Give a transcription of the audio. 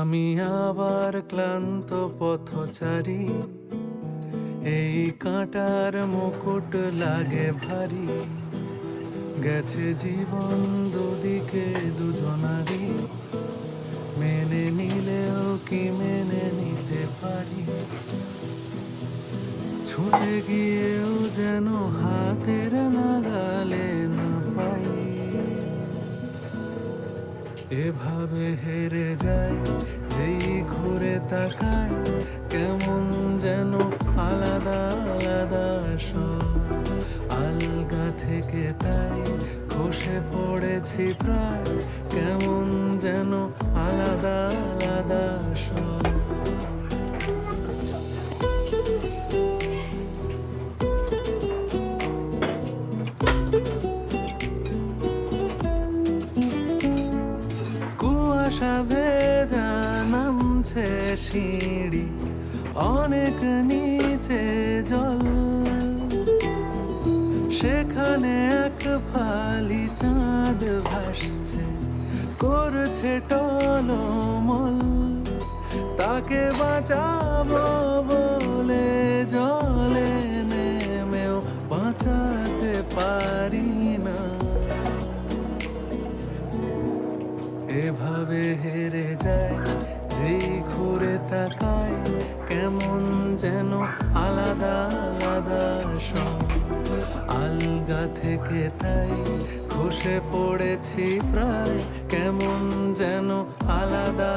আমি আবার ক্লান্ত পথচারী। এই কাঁটার মুকুট লাগে ভারী। গেছে জীবন দুদিকে ছুটে গিয়েও যেন হাতের নাগালে না পাই। এভাবে হেরে যায় যেই ঘুরে তাকায় কেমন যেন আলাদা আলাদা সব। আলগা থেকে তাই খসে পড়েছি প্রায়, কেমন যেন আলাদা আলাদা নামছে সিঁড়ি, অনেক নিচে জল। সেখানে এক ফালি চাঁদ ভাসছে, করছে টলমল। তাকে বাঁচাবো বলে জলে নেমেও বাঁচাতে পারি না। এভাবে হেরে যায় যেই ঘুরে তাকায়, কেমন যেন আলাদা আলাদা সব। আলগা থেকে তাই খসে পড়েছি প্রায়, কেমন যেন আলাদা